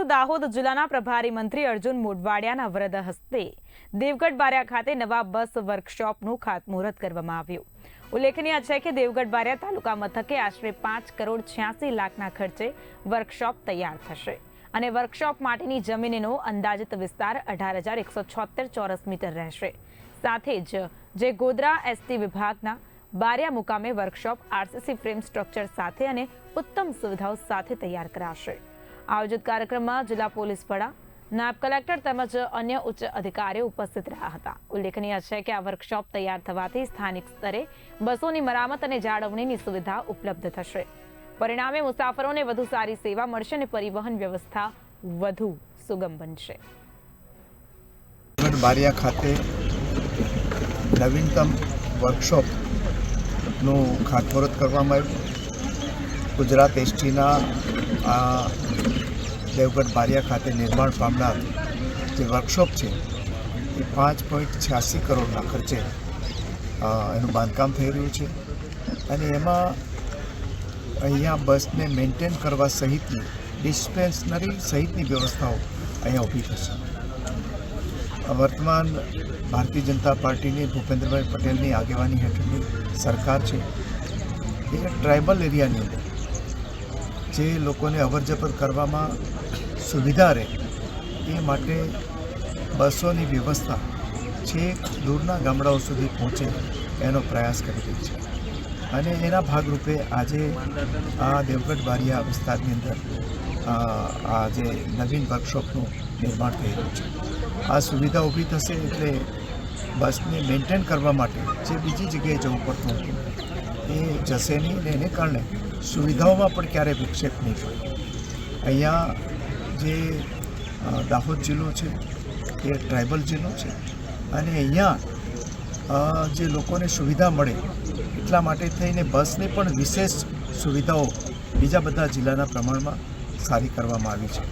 તો દાહોદ જિલ્લાના પ્રભારી મંત્રી અર્જુન મોઢવાડિયાના વરદ હસ્તે દેવગઢ બારિયા ખાતે નવા બસ વર્કશોપનું ખાતમુહૂર્ત કરવામાં આવ્યું. ઉલ્લેખનીય છે કે દેવગઢ બારિયા તાલુકા મથકે આશરે પાંચ કરોડ છ્યાસી લાખના ખર્ચે વર્કશોપ તૈયાર થશે અને વર્કશોપ માટેની જમીનનો અંદાજિત વિસ્તાર અઢાર હજાર એકસો છોતેર ચોરસ મીટર રહેશે. સાથે જ જે ગોધરા એસટી વિભાગના બારિયા મુકામે વર્કશોપ આરસીસી ફ્રેમ સ્ટ્રક્ચર સાથે અને ઉત્તમ સુવિધાઓ સાથે તૈયાર કરાશે. આયોજિત કાર્યક્રમમાં જિલ્લા પોલીસ વડા, નાયબ કલેક્ટર તેમજ અન્ય ઉચ્ચ અધિકારીઓ ઉપસ્થિત રહ્યા હતા. ઉલ્લેખનીય છે કે આ વર્કશોપ તૈયાર થવાથી સ્થાનિક સ્તરે બસોની મરામત અને જાળવણીની સુવિધા ઉપલબ્ધ થશે. પરિણામે મુસાફરોને વધુ સારી સેવા મળશે અને પરિવહન વ્યવસ્થા વધુ સુગમ બનશે. બારિયા ખાતે નવીનતમ વર્કશોપનું ખાતમુહૂર્ત કરવામાં આવ્યું. ગુજરાત એસટીના દેવગઢ બારિયા ખાતે નિર્માણ પામનાર જે વર્કશોપ છે, એ પાંચ પોઈન્ટ છ્યાસી કરોડના ખર્ચે એનું બાંધકામ થઈ રહ્યું છે. અને એમાં અહીંયા બસને મેન્ટેન કરવા સહિતની, ડિસ્પેન્સનરી સહિતની વ્યવસ્થાઓ અહીંયા ઊભી થશે. વર્તમાન ભારતીય જનતા પાર્ટીની, ભૂપેન્દ્રભાઈ પટેલની આગેવાની હેઠળની સરકાર છે. એ ટ્રાઇબલ એરિયાની અંદર જે લોકોને અવરજવર કરવામાં સુવિધા રહે, એ માટે બસોની વ્યવસ્થા છેક દૂરના ગામડાઓ સુધી પહોંચે, એનો પ્રયાસ કરી રહી છે. અને એના ભાગરૂપે આજે આ દેવગઢ બારિયા વિસ્તારની અંદર આ જે નવીન વર્કશોપનું નિર્માણ થઈ રહ્યું છે. આ સુવિધા ઊભી થશે એટલે બસને મેન્ટેન કરવા માટે જે બીજી જગ્યાએ જવું પડતું હતું, એ જશે નહીં ને એને કારણે સુવિધાઓમાં પણ ક્યારેય વિક્ષેપ નહીં પડે. અહીંયા જે દાહોદ જિલ્લો છે, એ ટ્રાઇબલ જિલ્લો છે. અને અહીંયા જે લોકોને સુવિધા મળે, એટલા માટે થઈને બસને પણ વિશેષ સુવિધાઓ બીજા બધા જિલ્લાના પ્રમાણમાં સારી કરવામાં આવી છે.